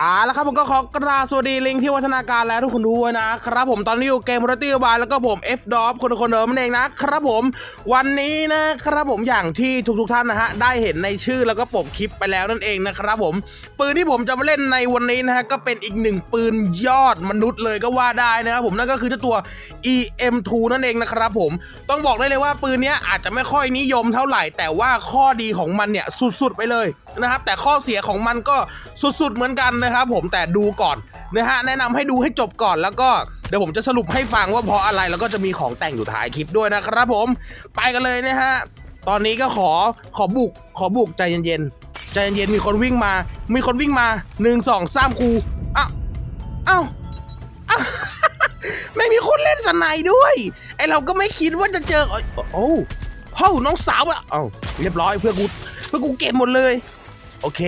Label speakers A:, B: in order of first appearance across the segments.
A: อ่าแล้วครับผมก็ขอกราบสวัสดีลิงที่วัฒนาการและทุกคนด้วยนะครับผมตอนนี้อยู่เกม r รตี้บายแล้วก็ผม F d o p คนคนเดิมนั่นเองนะครับผมวันนี้นะครับผมอย่างที่ทุกๆท่านนะฮะได้เห็นในชื่อแล้วก็ปกคลิปไปแล้วนั่นเองนะครับผมปืนที่ผมจะมาเล่นในวันนี้นะฮะก็เป็นอีกหนึ่งปืนยอดมนุษย์เลยก็ว่าได้นะครับผมนั่นก็คือเจ้าตัว EM2 นั่นเองนะครับผมต้องบอกได้เลยว่าปืนนี้อาจจะไม่ค่อยนิยมเท่าไหร่ แต่ว่าข้อดีของมันเนี่ยสุดๆไปเลยนะครับแต่ข้อเสียของมันก็สุดๆเหมือนกันนะครับผมแต่ดูก่อนนะฮะแนะนำให้ดูให้จบก่อนแล้วก็เดี๋ยวผมจะสรุปให้ฟังว่าเพราะอะไรแล้วก็จะมีของแต่งอยู่ท้ายคลิปด้วยนะครับผมไปกันเลยนะฮะตอนนี้ก็ขอขอบุกขอบุกใจเย็นๆใจเย็นๆมีคนวิ่งมา มีคนวิ่งมาหนึ่งสองสามครูอ้าวอ้าวอ้าวไม่มีคนเล่นสไนด์ด้วยไอเราก็ไม่คิดว่าจะเจอโอ้โอ้พ่อน้องสาวอะเอ้าเรียบร้อยเพื่อกูเพื่อกูเก็บหมดเลย โอเค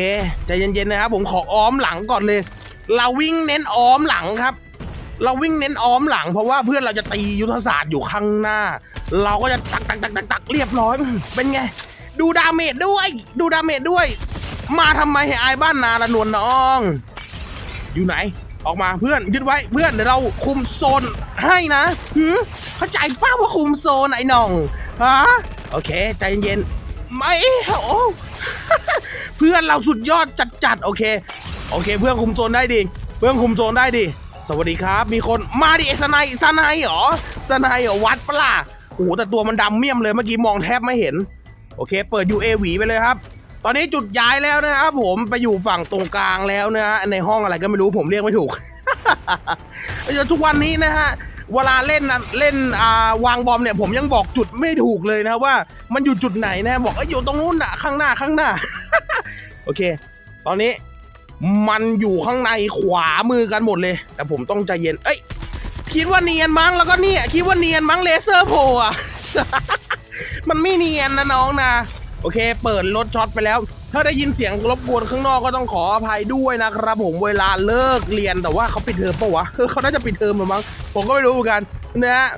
A: ใจเย็นๆนะครับผมขออ้อมหลังก่อนเลย เราวิ่งเน้นอ้อมหลังครับ เราวิ่งเน้นอ้อมหลัง เพราะว่าเพื่อนเราจะตียุทธศาสตร์อยู่ข้างหน้า เราก็จะตักตักตักตักตักเรียบร้อยเป็นไง ดูดาเมจด้วย ดูดาเมจด้วย มาทำไมให้อายบ้านนาละนวลน้อง อยู่ไหน ออกมาเพื่อนยึดไว้เพื่อนเดี๋ยวเราคุมโซนให้นะหืมเข้าใจป้าว่าคุมโซนไอ้น้องฮะโอเค ใจเย็นๆไม่โอ้ เพื่อนเราสุดยอดจัดๆโอเค โอเค เพื่อนคุมโซนได้ดิเพื่อนคุมโซนได้ดิสวัสดีครับ มีคนมาดิไอ้สไนสไนเหรอสไนเหรอวัดปะล่ะโอ้โหแต่ตัวมันดำเมี่ยมเลยเมื่อกี้มองแทบไม่เห็น โอเค เปิด UAV ไปเลยครับ ตอนนี้จุดย้ายแล้วนะครับผมไปอยู่ฝั่งตรงกลางแล้วนะฮะในห้องอะไรก็ไม่รู้ผมเรียกไม่ถูกเดี๋ยวทุกวันนี้นะฮะเวลาเล่นนะเล่นอ่าวางบอมเนี่ยผมยังบอกจุดไม่ถูกเลยนะว่า มันอยู่จุดไหนนะบอกเอ้ยอยู่ตรงนู้นนะข้างหน้าข้างหน้า โอเค ตอนนี้มันอยู่ข้างในขวามือกันหมดเลย แต่ผมต้องใจเย็น เอ้ย คิดว่าเนียนมั้งแล้วก็เนี่ยคิดว่าเนียนมั้งเลเซอร์โผล่อะมันไม่เนียนนะน้องนะโอเค เปิดรถช็อตไปแล้ว ถ้าได้ยินเสียงรบกวนข้างนอกก็ต้องขออภัยด้วยนะครับผมเวลาเลิกเรียนแต่ว่าเขาปิดเทอมปะวะเขาน่าจะปิดเทอมหรือมั้งผมก็ไม่รู้เหมือนกันนะฮะ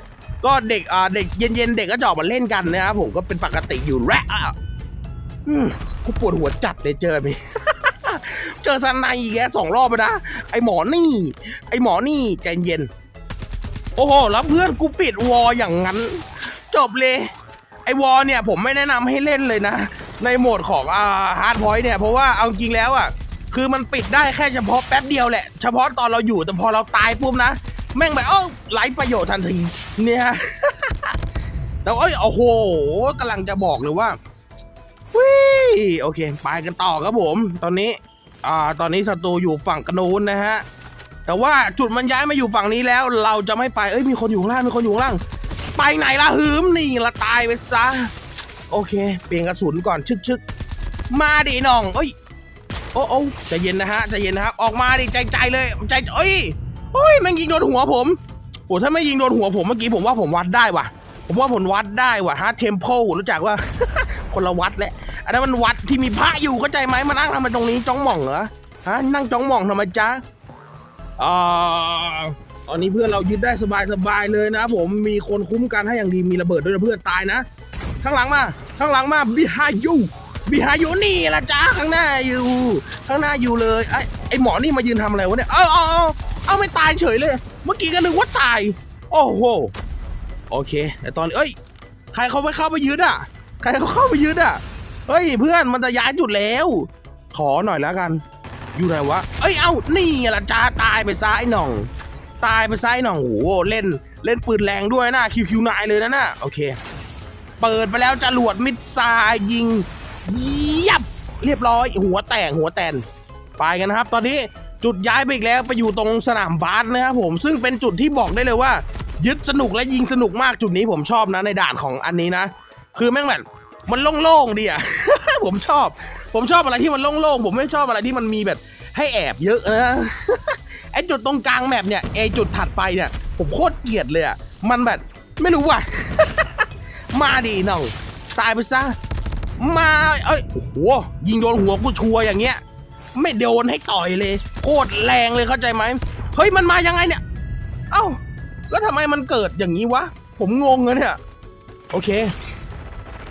A: ก็เด็กอ่าเด็กเย็นๆเด็กก็จะออกมาเล่นกันนะครับผมก็เป็นปกติอยู่แล้ว กูปวดหัวจัดเลยเจอไหมเจอซันไนอีกแกสองรอบไปนะ ไอหมอนี่ ไอหมอนี่ใจเย็น โอ้โห แล้วเพื่อนกูปิดวอลอย่างนั้น จบเลย ไอวอลเนี่ยผมไม่แนะนำให้เล่นเลยนะ ในโหมดของอ่าฮาร์ดพอยต์เนี่ย เพราะว่าเอาจริงแล้วอะ คือมันปิดได้แค่เฉพาะแป๊บเดียวแหละ เฉพาะตอนเราอยู่ แต่พอเราตายปุ๊บนะ แม่งแบบเอ้าไร้ประโยชน์ทันที เนี่ยแต่เอ้ยโอ้โหกำลังจะบอกเลยว่า วิโอเค ไปกันต่อครับผม ตอนนี้ อ่า ตอนนี้ศัตรูอยู่ฝั่งกระนูนนะฮะ แต่ว่าจุดมันย้ายมาอยู่ฝั่งนี้แล้ว เราจะไม่ไป เอ้ย มีคนอยู่ข้างล่าง มีคนอยู่ข้างล่าง ไปไหนล่ะหืม นี่ละตายไปซะ โอเค เปลี่ยนกระสุนก่อนชึกชึกมาดิน้อง เอ้ย โอ้โอ้ใจเย็นนะฮะ ใจเย็นนะครับ ออกมาดิใจใจเลย ใจเอ้ยเฮ้ยแม่งยิงโดนหัวผม โอ้ถ้าไม่ยิงโดนหัวผมเมื่อกี้ผมว่าผมวัดได้ว่ะ ผมว่าผมวัดได้ว่ะฮะ เทมเพลรู้จักว่า คนละวัดแหละอันนั้นมันวัดที่มีพระอยู่เข้าใจไหมมานั่งทำไมตรงนี้จ้องหม่องเหรอฮะนั่งจ้องหม่องทำไมจ๊ะอ่าตอนนี้เพื่อนเรายึดได้สบายๆเลยนะผมมีคนคุ้มกันให้อย่างดีมีระเบิดด้วยนะเพื่อนตายนะ ข้างหลังมาข้างหลังมาบิฮายูบิฮายูนี่ละจ้าข้างหน้าอยู่ ข้างหน้าอยู่เลยไอ้ไอหมอนี่มายืนทำอะไรวะเนี่ยเอาเอาเอาเอาไม่ตายเฉยเลย เมื่อกี้ก็นึกว่าตาย โอ้โหโอเคแต่ตอนเอ้ยใครเขาไปเข้าไปยึดอะ ใครเขาเข้าไปยึดอะ เฮ้ยเพื่อนมันจะย้ายจุดแล้ว ขอหน่อยแล้วกัน อยู่ไหนวะ เอ้ยเอ้านี่ละจ้าตายไปซ้ายหน่อง ตายไปซ้ายหน่องโอ้โหเล่นเล่นปืนแรงด้วยนะคิวคิวนายเลยนะน่ะโอเค เปิดไปแล้วจรวดมิดไซล์ยิงยียบเรียบร้อย หัวแตกหัวแตนไปกันนะครับ ตอนนี้จุดย้ายไปอีกแล้วไปอยู่ตรงสนามบาสนะครับผมซึ่งเป็นจุดที่บอกได้เลยว่า ยึดสนุกและยิงสนุกมากจุดนี้ผมชอบนะในด่านของอันนี้นะ คือแม่งแบบมันโล่งๆดีอะ ผมชอบ ผมชอบอะไรที่มันโล่งๆ ผมไม่ชอบอะไรที่มันมีแบบให้แอบเยอะนะ ไอจุดตรงกลางแมปเนี่ยไอจุดถัดไปเนี่ย ผมโคตรเกลียดเลยอะ มันแบบไม่รู้ว่ะ มาดีน้องตายไปซะ มา เอ้ย โอ้โห ยิงโดนหัวกูชัวอย่างเงี้ย ไม่โดนให้ต่อยเลย โคตรแรงเลยเข้าใจไหม เฮ้ย มันมายังไงเนี่ย เอ้า แล้วทำไมมันเกิดอย่างนี้วะ ผมงงเลยเนี่ย โอเค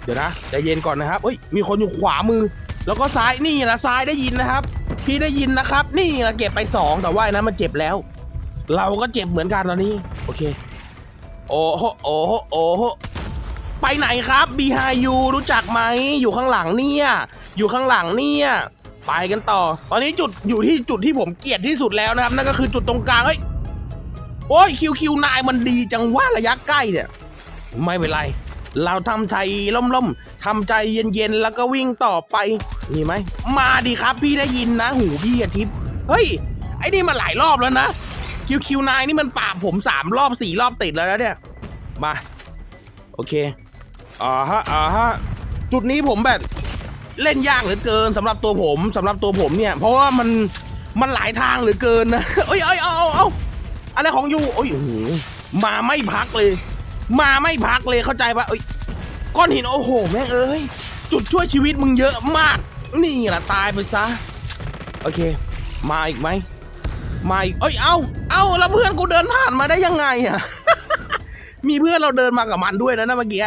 A: เดี๋ยวนะใจเย็นก่อนนะครับเฮ้ยมีคนอยู่ขวามือ แล้วก็ซ้ายนี่นะซ้ายได้ยินนะครับ พี่ได้ยินนะครับ นี่นะเก็บไปสองแต่ว่านั้นมันเจ็บแล้ว เราก็เจ็บเหมือนกันตอนนี้ โอเค โอ้โหโอ้โหโอ้โหไปไหนครับ BHU รู้จักไหมอยู่ข้างหลังเนี่ย อยู่ข้างหลังเนี่ยไปกันต่อ ตอนนี้จุดอยู่ที่จุดที่ผมเกลียดที่สุดแล้วนะครับ นั่นก็คือจุดตรงกลางเฮ้ยโอ้ยคิวคิวนายมันดีจังว่าระยะใกล้เนี่ย ไม่เป็นไร เราทำใจล่มๆทำใจเย็นๆ แล้วก็วิ่งต่อไป มีไหม มาดีครับพี่ได้ยินนะ หูพี่อาทิตย์เฮ้ย ไอ้นี่มันหลายรอบแล้วนะคิวคิวนายนี่มันปราผมสามรอบสี่รอบติดแล้วนะเนี่ย มา โอเคอ่าฮะอ่าฮะจุดนี้ผมแบบเล่นยากเหลือเกินสำหรับตัวผมสำหรับตัวผมเนี่ย เพราะว่ามันมันหลายทางเหลือเกินนะเอ้ยเอ้ยเอาเอาเอาอะไรของยูโอ้ยโอ้โหมาไม่พักเลย มาไม่พักเลยเข้าใจปะเอ้ยก้อนหินโอ้โห แม่งเอ้ย จุดช่วยชีวิตมึงเยอะมาก นี่แหละตายไปซะ โอเค มาอีกไหมมาอีกเอ้ย เอาเอาแล้วเพื่อนกูเดินผ่านมาได้ยังไงอะมีเพื่อนเราเดินมากับมันด้วยนะนะเมื่อกี้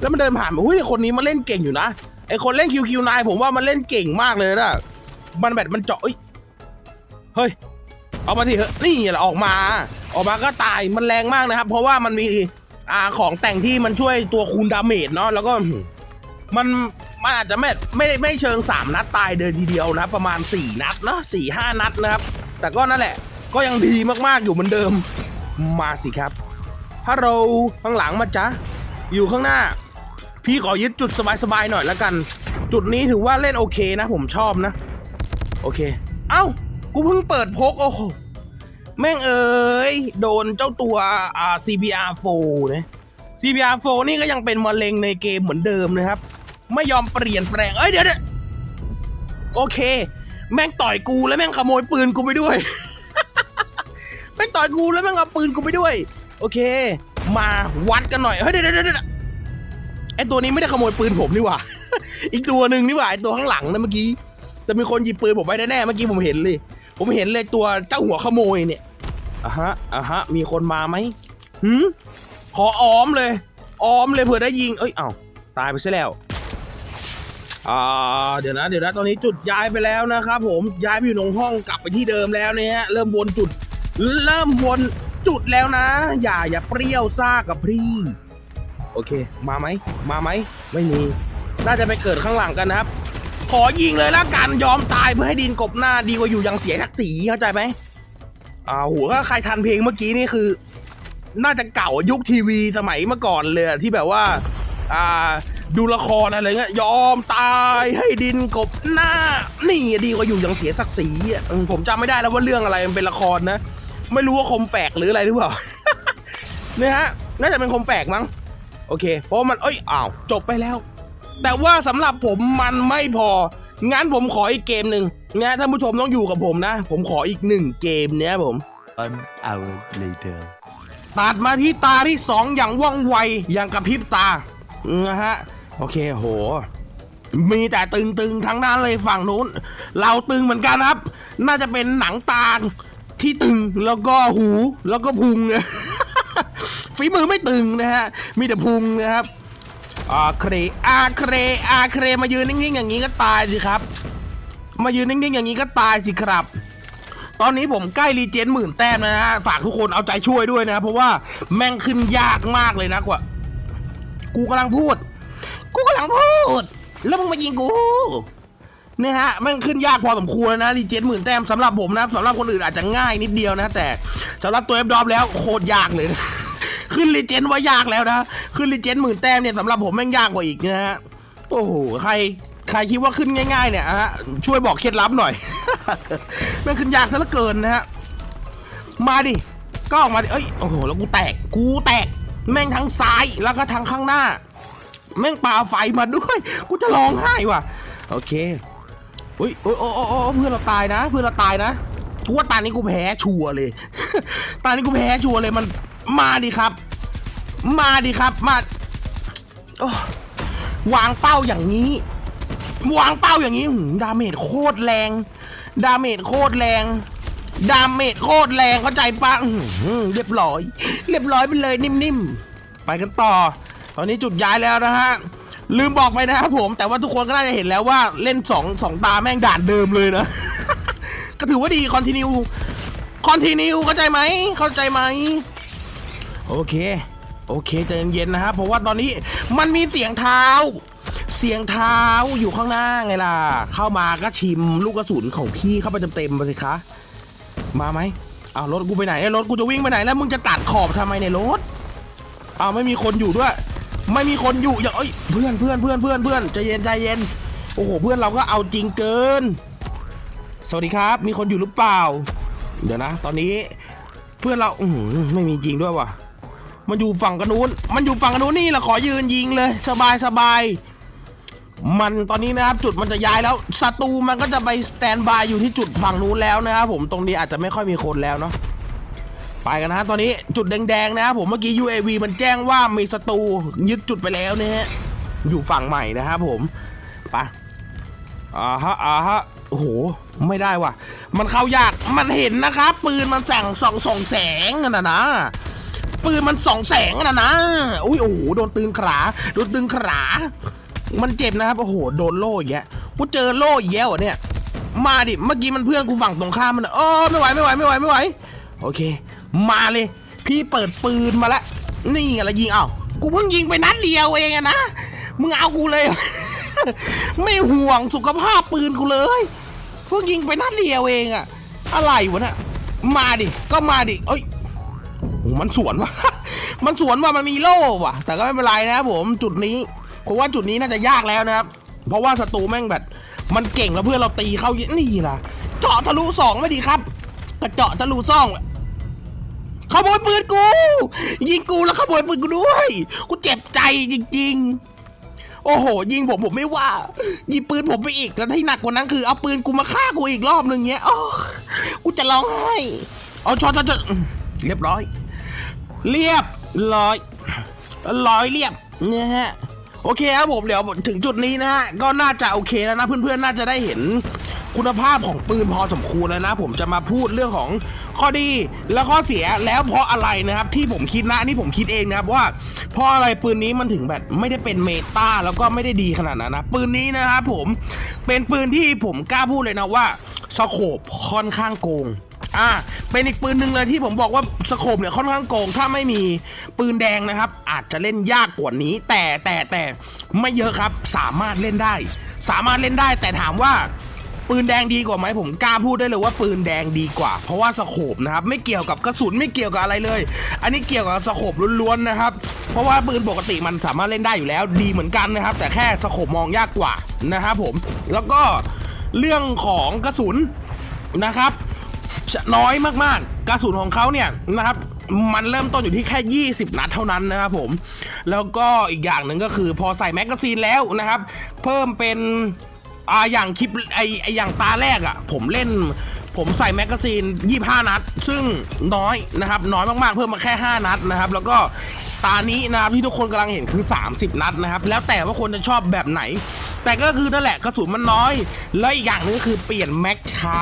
A: แล้วมันเดินผ่านมาอุ้ยคนนี้มันเล่นเก่งอยู่นะ ไอคนเล่นคิวคิวนายผมว่ามันเล่นเก่งมากเลยนะ มันแบบมันเจาะเอ้ย เฮ้ย เอามาทีเถอะ นี่แหละออกมา ออกมาก็ตาย มันแรงมากนะครับ เพราะว่ามันมี อ่าของแต่งที่มันช่วยตัวคูณดาเมจเนาะแล้วก็มันมันอาจจะไม่ไม่ไม่เชิง 3 นัดตายเดินทีเดียวนะประมาณ 4 นัดเนาะสี่ห้านัดนะครับ แต่ก็นั่นแหละ ก็ยังดีมากๆอยู่เหมือนเดิมมาสิครับฮัลโหลข้างหลังมาจ๊ะอยู่ข้างหน้า พี่ขอยึดจุดสบายๆหน่อยแล้วกัน จุดนี้ถือว่าเล่นโอเคนะ ผมชอบนะ โอเค เอ้า กูเพิ่งเปิดพกโอ้โห แม่งเอ้ยโดนเจ้าตัวอ่า CBR4 นะ CBR4 นี่ก็ยังเป็นมะเร็งในเกมเหมือนเดิมนะครับ ไม่ยอมเปลี่ยนแปลง เอ้ยเดี๋ยวเดี๋ยโอเค แม่งต่อยกูแล้วแม่งขโมยปืนกูไปด้วย แม่งต่อยกูแล้วแม่งเอาปืนกูไปด้วย โอเค มาวัดกันหน่อย เฮ้ยเดี๋ยวเดี๋ยวเดี๋ยวไอตัวนี้ไม่ได้ขโมยปืนผมนี่หว่า อีกตัวหนึ่งนี่หว่าไอตัวข้างหลังนะเมื่อกี้ แต่มีคนหยิบปืนผมไปแน่ๆเมื่อกี้ผมเห็นเลย ผมเห็นเลยตัวเจ้าหัวขโมยเนี่ย อะฮะอะฮะ มีคนมาไหมหืมขออ้อมเลยอ้อมเลยเผื่อได้ยิง เอ้ย เอ้า ตายไปซะแล้ว อ่า เดี๋ยวนะ เดี๋ยวนะ ตอนนี้จุดย้ายไปแล้วนะครับผม ย้ายไปอยู่ตรงห้องกลับไปที่เดิมแล้วเนี่ยฮะ เริ่มวนจุด เริ่มวนจุดแล้วนะ อย่าอย่าเปรี้ยวซ่ากับพี่ โอเค มาไหม มาไหม ไม่มี น่าจะไปเกิดข้างหลังกันนะครับ ขอยิงเลยละกัน ยอมตายเพื่อให้ดินกบหน้าดีกว่าอยู่ยังเสียทักษีเข้าใจไหม อ่าโหัวถ้าใครทันเพลงเมื่อกี้นี่คือ น่าจะเก่ายุคทีวีสมัยเมื่อก่อนเลยอะที่แบบว่า อ่า ดูละครอะไรเงี้ยยอมตายให้ดินกบหน้า นี่ดีกว่าอยู่อยังเสียศักดิ์ศรีอะอืมผมจำไม่ได้แล้วว่าเรื่องอะไรมันเป็นละครนะ ไม่รู้ว่าคมแฝกหรืออะไรหรือเปล่า เนี่ยฮะ น่าจะเป็นคมแฝกมั้ง โอเค เพราะมัน เอ้ย อ้าว จบไปแล้ว แต่ว่าสำหรับผมมันไม่พอ งั้นผมขออีกเกมหนึ่งนะท่านผู้ชมต้องอยู่กับผมนะ ผมขออีกหนึ่งเกมเนี้ยผม
B: One hour later.
A: ตัดมาที่ตาที่สองอย่างว่องไวอย่างกระพริบตานะฮะโอเคโห มีแต่ตึงๆทั้งนั้นเลยฝั่งนู้น เราตึงเหมือนกันครับ น่าจะเป็นหนังตาที่ตึงแล้วก็หูแล้วก็พุงเนี่ยฝีมือไม่ตึงนะฮะ มีแต่พุงนะครับ อาเครอาเครอาเครมายืนนิ่งๆอย่างนี้ก็ตายสิครับ มายืนนิ่งๆอย่างนี้ก็ตายสิครับ ตอนนี้ผมใกล้รีเจนหมื่นแต้มนะฮะฝากทุกคนเอาใจช่วยด้วยนะเพราะว่าแม่งขึ้นยากมากเลยนะกว่า กูกำลังพูด กูกำลังพูด แล้วมึงมายิงกูเนี่ยฮะแม่งขึ้นยากพอสมควรนะรีเจนหมื่นแต้มสำหรับผมนะสำหรับคนอื่นอาจจะง่ายนิดเดียวนะ แต่สำหรับตัวเอฟดอปแล้วโคตรยากเลย ขึ้นรีเจนว่ายากแล้วนะ ขึ้นรีเจนหมื่นแต้มเนี่ยสำหรับผมแม่งยากกว่าอีกนะฮะ โอ้โห ใครใครคิดว่าขึ้นง่ายๆเนี่ยฮะ ช่วยบอกเคล็ดลับหน่อย แม่งขึ้นยากซะเหลือเกินนะฮะ มาดิ ก็ออกมาดิเอ้ย โอ้โห แล้วกูแตก กูแตก แม่งทั้งซ้ายแล้วก็ทั้งข้างหน้า แม่งปาไฟมาด้วย กูจะร้องไห้ว่ะ โอเคอุ้ยโอ้โอ้โอ้เพื่อนเราตายนะ เพื่อนเราตายนะกูว่าตานี้กูแพ้ชัวร์เลย ตานี้กูแพ้ชัวร์เลยมัน มาดิครับ มาดิครับมาวางเป้าอย่างนี้ วางเป้าอย่างนี้หืมดาเมจโคตรแรง ดาเมจโคตรแรง ดาเมจโคตรแรงเข้าใจปะเรียบร้อย เรียบร้อยไปเลยนิ่มๆ ไปกันต่อ ตอนนี้จุดย้ายแล้วนะฮะลืมบอกไปนะครับผม แต่ว่าทุกคนก็น่าจะเห็นแล้วว่าเล่นสองสองตาแม่งด่านเดิมเลยนะ ก็ถือว่าดีคอนติเนียคอนติเนียเข้าใจไหมเข้าใจไหม โอเค โอเคใจเย็นๆนะครับเพราะว่าตอนนี้มันมีเสียงเท้า เสียงเท้าอยู่ข้างหน้าไงล่ะ เข้ามาก็ชิมลูกกระสุนของพี่เข้าไปเต็มๆไปสิคะ มาไหมอ้าวรถกูไปไหนรถกูจะวิ่งไปไหนแล้วมึงจะตัดขอบทำไมเนี่ยรถอ้าวไม่มีคนอยู่ด้วย ไม่มีคนอยู่อย่าเอ้ยเพื่อนเพื่อนเพื่อนเพื่อนเพื่อนใจเย็นใจเย็นโอ้โหเพื่อนเราก็เอาจริงเกิน สวัสดีครับ มีคนอยู่หรือเปล่า เดี๋ยวนะ ตอนนี้เพื่อนเราอืไม่มีจริงด้วยว่ะ มันอยู่ฝั่งกันนู้น มันอยู่ฝั่งกันนู้นนี่แหละขอยืนยิงเลย สบายสบาย มันตอนนี้นะครับจุดมันจะย้ายแล้วศัตรูมันก็จะไปสแตนบายอยู่ที่จุดฝั่งนู้นแล้วนะครับผมตรงนี้อาจจะไม่ค่อยมีคนแล้วเนาะไปกันนะฮะตอนนี้จุดแดงๆนะครับผมเมื่อกี้ UAV มันแจ้งว่ามีศัตรูยึดจุดไปแล้วเนะฮะอยู่ฝั่งใหม่นะครับผมไปอ่าฮะอ่าฮะโอ้โหไม่ได้ว่ะ มันเข้ายากมันเห็นนะครับ ปืนมันแสงส่องส่องแสงนั่นนะนะ ปืนมันสองแสงนะนะ อุ้ยโอ้โหโดนตึงขาโดนตึงขามันเจ็บนะครับโอ้โหโดนโล่แยะกูเจอโล่แย่วะเนี่ย มาดิเมื่อกี้มันเพื่อนกูฝั่งตรงข้ามมันอะโอ้ไม่ไหวไม่ไหวไม่ไหวไม่ไหวโอเค มาเลย พี่เปิดปืนมาแล้วนี่ไงละยิงเอ้ากูเพิ่งยิงไปนัดเดียวเองอะนะมึงเอากูเลย ไม่ห่วงสุขภาพปืนกูเลยเพิ่งยิงไปนัดเดียวเองอะอะไรวะเนี่ยมาดิก็มาดิเอ้ย โอ้มันสวนว่ะ มันสวนว่ะ มันมีโล่ว่ะ แต่ก็ไม่เป็นไรนะครับผม จุดนี้ผมว่าจุดนี้น่าจะยากแล้วนะครับ เพราะว่าศัตรูแม่งแบบ มันเก่งแล้วเพื่อนเราตีเข้านี่ล่ะ เจาะทะลุสองไม่ดีครับ กระเจาะทะลุซ่องขโมยปืนกู ยิงกูแล้วขโมยปืนกูด้วย กูเจ็บใจจริง ๆ โอ้โห ยิงผมผมไม่ว่า ยิงปืนผมไปอีกแล้วที่หนักกว่านั้นคือเอาปืนกูมาฆ่ากูอีกรอบหนึ่งเงี้ยโอ้กูจะร้องไห้เอาช็อตช็อตเรียบร้อย เรียบร้อยร้อยเรียบนะฮะโอเคครับผมเดี๋ยวถึงจุดนี้นะฮะก็น่าจะโอเคแล้วนะเพื่อนๆน่าจะได้เห็นคุณภาพของปืนพอสมควรแล้วนะ ผมจะมาพูดเรื่องของข้อดีและข้อเสียแล้วเพราะอะไรนะครับ ที่ผมคิดนะนนี่ผมคิดเองนะครับว่าเพราะอะไรปืนนี้มันถึงแบบไม่ได้เป็นเมตาแล้วก็ไม่ได้ดีขนาดนั้นนะปืนนี้นะครับผมเป็นปืนที่ผมกล้าพูดเลยนะว่าสโคปค่อนข้างโกง อ่าเป็นอีกปืนหนึ่งเลยที่ผมบอกว่าสโคปเนี่ยค่อนข้างโกง ถ้าไม่มีปืนแดงนะครับ อาจจะเล่นยากกว่านี้ แต่แต่แต่ไม่เยอะครับ สามารถเล่นได้ สามารถเล่นได้ แต่ถามว่าปืนแดงดีกว่าไหมผมกล้าพูดได้เลยว่าปืนแดงดีกว่า เพราะว่าสโคปนะครับไม่เกี่ยวกับกระสุนไม่เกี่ยวกับอะไรเลย อันนี้เกี่ยวกับสโคปล้วนๆนะครับ เพราะว่าปืนปกติมันสามารถเล่นได้อยู่แล้วดีเหมือนกันนะครับ แต่แค่สโคปมองยากกว่านะครับผมแล้วก็เรื่องของกระสุนนะครับ น้อยมากๆ กระสุนของเขาเนี่ยนะครับมันเริ่มต้นอยู่ที่แค่ 20 นัดเท่านั้นนะครับผม แล้วก็อีกอย่างหนึ่งก็คือพอใส่แมกกาซีนแล้วนะครับ เพิ่มเป็นอ่าอย่างคลิปไอไออย่างตาแรกอะ่ะ ผมเล่น ผมใส่แมกกาซีน 25 นัด ซึ่งน้อยนะครับ น้อยมากๆ เพิ่มมาแค่ 5 นัดนะครับ แล้วก็ตานี้นะครับที่ทุกคนกำลังเห็นคือ 30 นัดนะครับ แล้วแต่ว่าคนจะชอบแบบไหน แต่ก็คือนั่นแหละกระสุนมันน้อย แล้วอีกอย่างหนึงก็คือเปลี่ยนแม็กช้า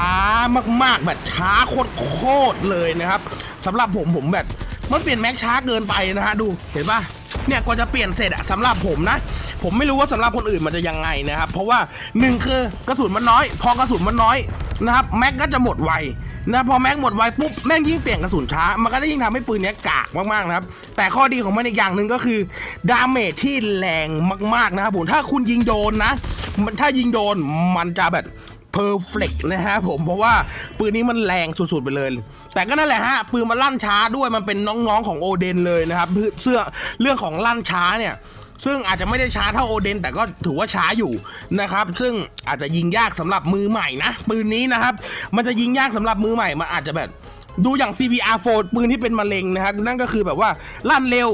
A: มากๆ แบบช้าโคตรๆเลยนะครับสำหรับผมผมแบบมันเปลี่ยนแม็กช้าเกินไปนะฮะดูเห็นปะเนี่ยกว่าจะเปลี่ยนเสร็จอะสำหรับผมนะ ผมไม่รู้ว่าสำหรับคนอื่นมันจะยังไงนะครับ เพราะว่าหนึ่งคือกระสุนมันน้อย พอกระสุนมันน้อยนะครับแม็กก็จะหมดไว นะพอแม็กหมดไวปุ๊บแม่งยิ่งเปลี่ยนกระสุนช้า มันก็จะยิ่งทำให้ปืนเนี้ยกากมากๆนะครับ แต่ข้อดีของมันอีกอย่างหนึ่งก็คือดาเมจที่แรงมากๆนะครับผมถ้าคุณยิงโดนนะมันถ้ายิงโดนมันจะแบบเพอร์เฟกนะฮะผมเพราะว่าปืนนี้มันแรงสุดๆไปเลย แต่ก็นั่นแหละฮะปืนมันลั่นช้าด้วยมันเป็นน้องๆของโอเดนเลยนะครับเสื้อเรื่องของลั่นช้าเนี่ย ซึ่งอาจจะไม่ได้ช้าเท่าโอเดน แต่ก็ถือว่าช้าอยู่นะครับ ซึ่งอาจจะยิงยากสำหรับมือใหม่นะ ปืนนี้นะครับ มันจะยิงยากสำหรับมือใหม่ มันอาจจะแบบดูอย่าง CPR4 ปืนที่เป็นมะเร็งนะครับ นั่นก็คือแบบว่าลั่นเร็ว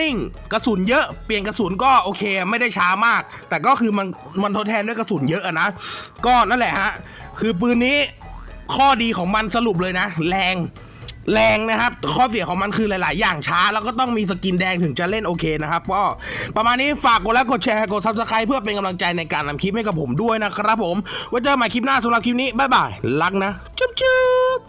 A: นิ่งกระสุนเยอะเปลี่ยนกระสุนก็โอเคไม่ได้ช้ามาก แต่ก็คือมันมันทดแทนด้วยกระสุนเยอะนะ ก็นั่นแหละฮะคือปืนนี้ข้อดีของมันสรุปเลยนะ แรง แรงนะครับ ข้อเสียของมันคือหลาย ๆ อย่างช้า แล้วก็ต้องมีสกินแดงถึงจะเล่นโอเคนะครับก็ประมาณนี้ฝากกดไลค์กดแชร์กดซับสไคร b e เพื่อเป็นกำลังใจในการทำคลิปให้กับผมด้วยนะครับผมไว้เจอกันใหม่คลิปหน้าสำหรับคลิปนี้บ๊ายบายรักนะ จุ๊บจุ๊บ